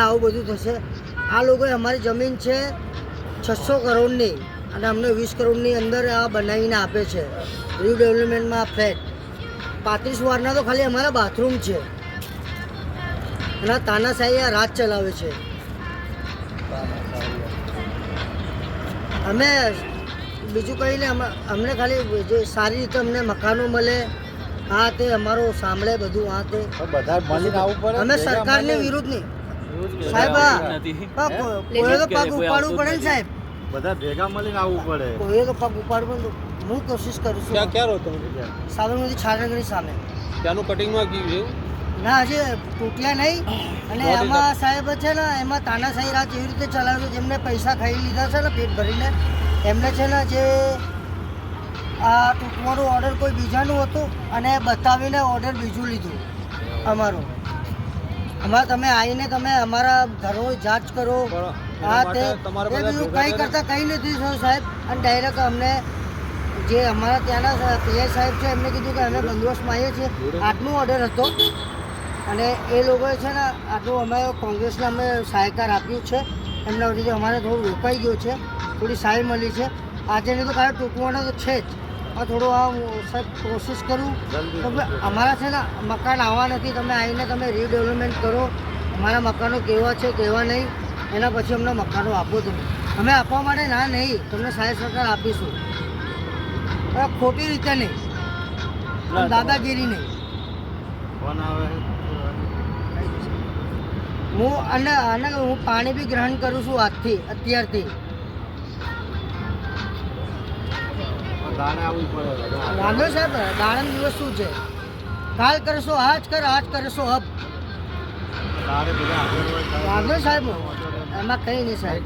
આવું બધું થશે. આ લોકોએ અમારી જમીન છે છસો કરોડની અને અમને વીસ કરોડની અંદર આ બનાવીને આપે છે. રીડેવલપમેન્ટમાં ફ્લેટ. પાંત્રીસ વારના તો ખાલી અમારા બાથરૂમ છે. અને તાનાશાહી આ રાજ ચલાવે છે. અમે બીજું કંઈ નહીં, અમે- અમને ખાલી જે સારી રીતે અમને મકાનો મળે આ તે અમારો સાંભળે બધું હા તે. બધા મળીને આવવું પડે. અમે સરકારની. વિરુદ્ધ નહીં. સાહેબ કોઈએ તો પગ ઉપાડવું પડે ને સાહેબ. બધા ભેગા મળીને આવવું પડે. કોઈએ તો પગ ઉપાડવું પડે હું કોશિશ કરું છું. ક્યાં રહો તમે સાબરમતી છાનગરી સામે. ત્યાંનું કટિંગમાં ગયું છે ના હજી તૂટ્યા નહીં. અને એમાં સાહેબ છે ને એમાં તાનાશાહી રાજ એવી રીતે ચલાવ્યું છે જેમને પૈસા ખાઈ લીધા છે ને પેટ ભરીને એમને છે ને જે આ તૂટવાનો ઓર્ડર કોઈ બીજાનું હતું અને બતાવીને ઓર્ડર બીજું લીધું. અમારો. અમારે તમે આવીને તમે અમારા ઘરો જાંચ કરો. હા તે બીજું કંઈ કરતાં કંઈ નથી સાહેબ. અને ડાયરેક્ટ અમને જે અમારા ત્યાંના પીએ સાહેબ છે એમને કીધું કે અમે બંદોબસ્તમાં આવીએ છીએ. આટલું ઓર્ડર હતો. અને એ લોકોએ છે ને આટલું અમે કોંગ્રેસને અમે સહાયકાર આપ્યું છે. એમના વતીથી અમારે થોડું રોકાઈ ગયું છે. થોડી સહાય મળી છે. આજે નહીં તો કાલે તૂટવાનો તો છે જ. આ થોડું આ સાહેબ પ્રોસેસ કરું. તમે અમારા છે ને મકાન આવવા નથી તમે આવીને તમે રીડેવલપમેન્ટ કરો. અમારા મકાનો કેવા છે કેવા નહીં એના પછી અમને મકાનો આપો તમે. અમે આપવા માટે ના નહીં તમને સાહેબ સરકાર આપીશું. ખોટી રીતે નહીં. દાદાગીરી નહીં. હું અને અને હું પાણી બી ગ્રહણ કરું છું આજથી અત્યારથી. દાણે વાંધો સાહેબ દાડમ દિવસ શું છે? કાલ કરશો આજ કર આજ કરશો અબ વાંધો સાહેબ એમાં કંઈ નહીં સાહેબ.